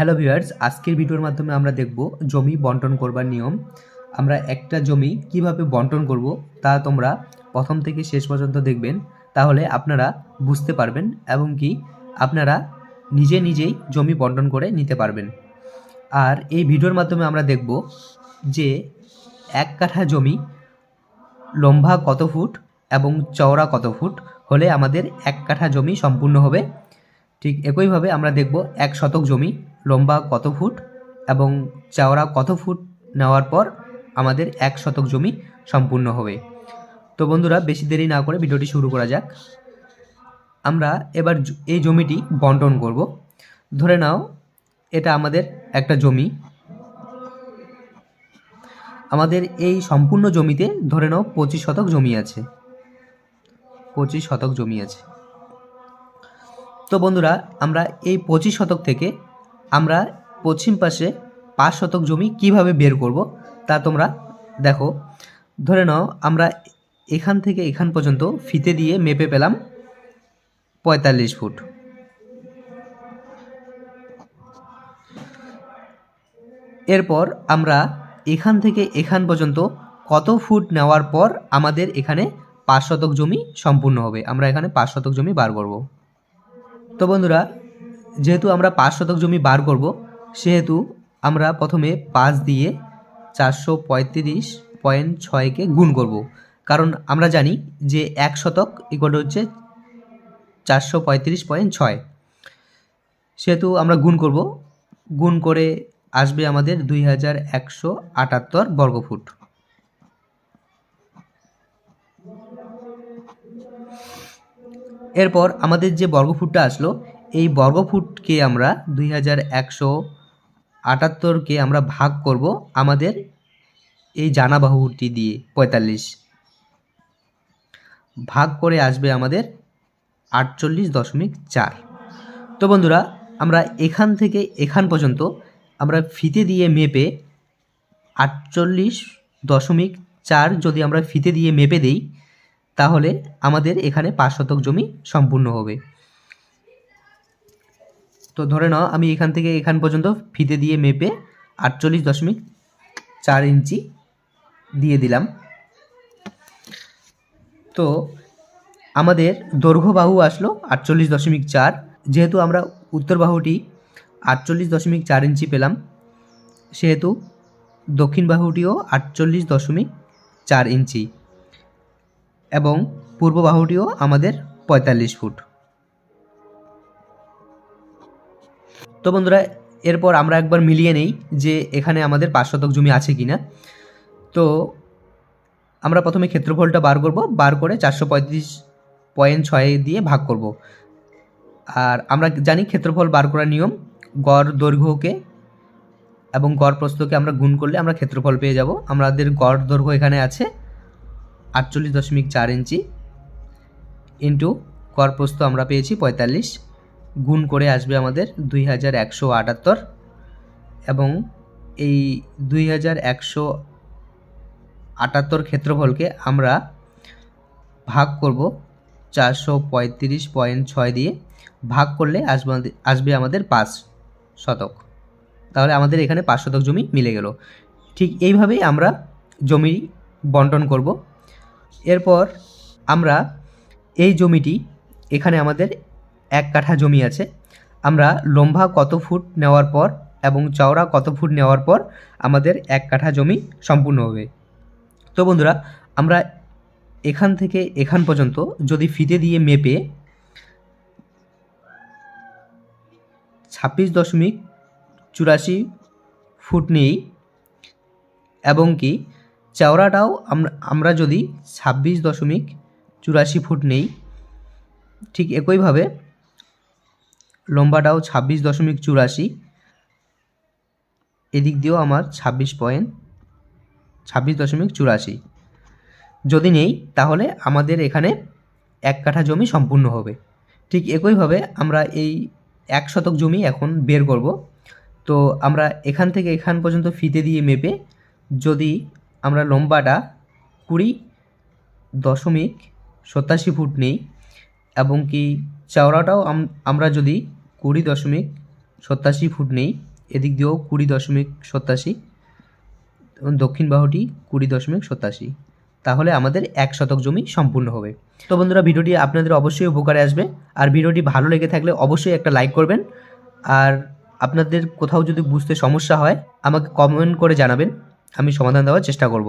Hello viewers, আজকের ভিডিওর মাধ্যমে আমরা দেখব জমি বন্টন করবার নিয়ম। আমরা একটা জমি কীভাবে বন্টন করব তা তোমরা প্রথম থেকে শেষ পর্যন্ত দেখবেন। তাহলে আপনারা বুঝতে পারবেন এবং কি আপনারা নিজে নিজেই জমি বন্টন করে নিতে পারবেন। আর এই ভিডিওর মাধ্যমে আমরা দেখব যে এক কাঠা জমি লম্বা কত ফুট এবং চওড়া কত ফুট হলে আমাদের এক কাঠা জমি সম্পূর্ণ হবে। ঠিক একইভাবে আমরা দেখব এক শতক জমি লম্বা কত ফুট এবং চওড়া কত ফুট নেওয়ার পর আমাদের এক শতক জমি সম্পূর্ণ হবে। তো বন্ধুরা, বেশি দেরি না করে ভিডিওটি শুরু করা যাক। আমরা এবার এই জমিটি বন্টন করব। ধরে নাও, এটা আমাদের একটা জমি। আমাদের এই সম্পূর্ণ জমিতে ধরে নাও পঁচিশ শতক জমি আছে। পঁচিশ শতক জমি আছে। তো বন্ধুরা, আমরা এই পঁচিশ শতক থেকে আমরা পশ্চিম পাশে পাঁচ শতক জমি কীভাবে বের করব তা তোমরা দেখো। ধরে নাও, আমরা এখান থেকে এখান পর্যন্ত ফিতে দিয়ে মেপে পেলাম পঁয়তাল্লিশ ফুট। এরপর আমরা এখান থেকে এখান পর্যন্ত কত ফুট নেওয়ার পর আমাদের এখানে পাঁচ শতক জমি সম্পূর্ণ হবে। আমরা এখানে পাঁচ শতক জমি বার করব। তো বন্ধুরা যেহেতু আমরা পাঁচ শতক জমি বার করব, সেহেতু আমরা প্রথমে পাঁচ দিয়ে চারশো পঁয়ত্রিশ পয়েন্ট ছয়কে গুণ করব। কারণ আমরা জানি যে এক শতক ইকুয়াল হচ্ছে চারশো পঁয়ত্রিশ পয়েন্ট ছয়। সেহেতু আমরা গুণ করব। গুণ করে আসবে আমাদের দুই হাজার একশো আটাত্তর বর্গফুট। এরপর আমাদের যে বর্গফুটটা আসলো এই বর্গফুটকে আমরা দুই হাজার একশো আটাত্তরকে আমরা ভাগ করব আমাদের এই জানা বাহুটি দিয়ে, পঁয়তাল্লিশ। ভাগ করে আসবে আমাদের আটচল্লিশ দশমিক চার। তো বন্ধুরা, আমরা এখান থেকে এখান পর্যন্ত আমরা ফিতে দিয়ে মেপে আটচল্লিশ দশমিক চার যদি আমরা ফিতে দিয়ে মেপে দেই, তাহলে আমাদের এখানে পাঁচ শতক জমি সম্পূর্ণ হবে। তো ধরে নাও, আমি এখান থেকে এখান পর্যন্ত ফিতে দিয়ে মেপে আটচল্লিশ দশমিক চার ইঞ্চি দিয়ে দিলাম। তো আমাদের দৈর্ঘ্য বাহু আসলো আটচল্লিশ দশমিক চার, যেহেতু আমরা উত্তর বাহুটি আটচল্লিশ দশমিক চার ইঞ্চি পেলাম, সেহেতু দক্ষিণ বাহুটিও আটচল্লিশ দশমিক চার ইঞ্চি এবং পূর্ব বাহুটিও আমাদের পঁয়তাল্লিশ ফুট। তো বন্ধুরা, এরপর আমরা একবার মিলিয়ে নেই যে এখানে আমাদের পাঁচ শতক জমি আছে কি না তো আমরা প্রথমে ক্ষেত্রফলটা বার করব, বার করে চারশো পঁয়ত্রিশ পয়েন্ট ছয় দিয়ে ভাগ করব। আর আমরা জানি ক্ষেত্রফল বার করার নিয়ম, গড় দৈর্ঘ্যকে এবং গড় প্রস্থকে আমরা গুণ করলে আমরা ক্ষেত্রফল পেয়ে যাব। আমাদের গড় দৈর্ঘ্য এখানে আছে আটচল্লিশ দশমিক চার ইঞ্চি ইন্টু গড় প্রস্থ আমরা পেয়েছি পঁয়তাল্লিশ। গুণ করে আসবে আমাদের দুই হাজার একশো আটাত্তর এবং এই দুই হাজার একশো আটাত্তর ক্ষেত্রফলকে আমরা ভাগ করব চারশো পঁয়ত্রিশ পয়েন্ট ছয় দিয়ে। ভাগ করলে আসবে আসবে আমাদের পাঁচ শতক। তাহলে আমাদের এখানে পাঁচ শতক জমি মিলে গেল। ঠিক এইভাবেই আমরা জমি বন্টন করব। এরপর আমরা এই জমিটি এখানে আমাদের এক কাঠা জমি আছে। আমরা লম্বা কত ফুট নেওয়ার পর এবং চওড়া কত ফুট নেওয়ার পর আমাদের এক কাঠা জমি সম্পূর্ণ হবে। তো বন্ধুরা, আমরা এখান থেকে এখান পর্যন্ত যদি ফিতে দিয়ে মেপে ছাব্বিশ দশমিক চুরাশি ফুট নেই এবং কি চওড়াটাও আমরা আমরা যদি ছাব্বিশ দশমিক চুরাশি ফুট নেই, ঠিক একইভাবে লম্বাটাও ছাব্বিশ দশমিক চুরাশি। এদিক দিয়েও আমার ছাব্বিশ পয়েন্ট ছাব্বিশ দশমিক চুরাশি। যদি নেই, তাহলে আমাদের এখানে এক কাঠা জমি সম্পূর্ণ হবে। ঠিক একইভাবে আমরা এই এক শতক জমি এখন বের করব। তো আমরা এখান থেকে এখান পর্যন্ত ফিতে দিয়ে মেপে যদি আমরা লম্বাটা কুড়ি দশমিক সতাশি ফুট নেই এবং কি চওড়াটাও আমরা যদি কুড়ি দশমিক সত্তাশি ফুট নেই। এদিক দিয়েও কুড়ি দশমিক সত্তাশি, দক্ষিণ বাহুটি কুড়ি দশমিক সত্তাশি। তাহলে আমাদের এক শতক জমি সম্পূর্ণ হবে। তো বন্ধুরা, ভিডিওটি আপনাদের অবশ্যই উপকারে আসবে। আর ভিডিওটি ভালো লেগে থাকলে অবশ্যই একটা লাইক করবেন। আর আপনাদের কোথাও যদি বুঝতে সমস্যা হয়, আমাকে কমেন্ট করে জানাবেন। আমি সমাধান দেওয়ার চেষ্টা করব।